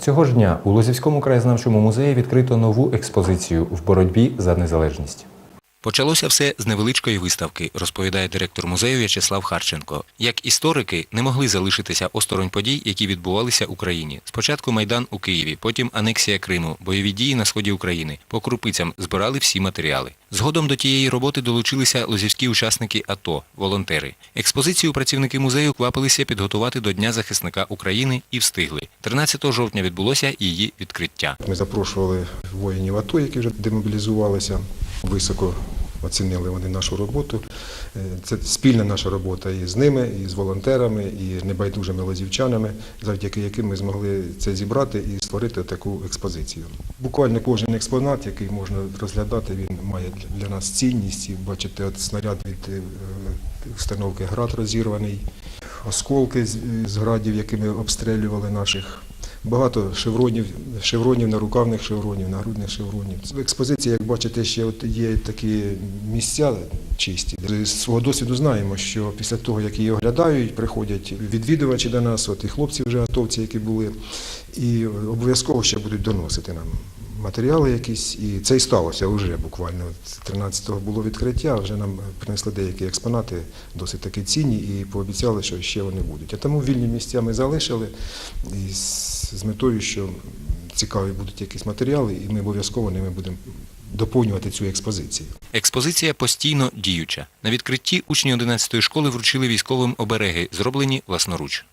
Цього ж дня у Лозівському краєзнавчому музеї відкрито нову експозицію в боротьбі за незалежність. Почалося все з невеличкої виставки, розповідає директор музею В'ячеслав Харченко. Як історики не могли залишитися осторонь подій, які відбувалися в Україні. Спочатку Майдан у Києві, потім анексія Криму, бойові дії на сході України. По крупицям збирали всі матеріали. Згодом до тієї роботи долучилися лозівські учасники АТО, волонтери. Експозицію працівники музею квапилися підготувати до Дня захисника України і встигли. 13 жовтня відбулося її відкриття. Ми запрошували воїнів АТО, які вже демобілізувалися. Високо оцінили вони нашу роботу. Е, Це спільна наша робота і з ними, і з волонтерами, і небайдужими лозівчанами, завдяки яким ми змогли це зібрати і створити таку експозицію. Буквально кожен експонат, який можна розглядати, він має для нас цінність. І бачите, от снаряд від е, установки град розірваний, осколки з градів, якими обстрілювали наших. Багато шевронів, шевронів, нарукавних шевронів, нагрудних шевронів. В експозиції, як бачите, ще от є такі місця чисті. З свого досвіду знаємо, що після того, як її оглядають, приходять відвідувачі до нас, от і хлопці вже готовці, які були, і обов'язково ще будуть доносити нам матеріали якісь. І це і сталося вже буквально. От 13-го було відкриття, вже нам принесли деякі експонати, досить таки цінні, і пообіцяли, що ще вони будуть. А тому вільні місця ми залишили і з метою, що цікаві будуть якісь матеріали, і ми обов'язково ними будемо доповнювати цю експозицію. Експозиція постійно діюча. На відкритті учні 11-ї школи вручили військовим обереги, зроблені власноруч.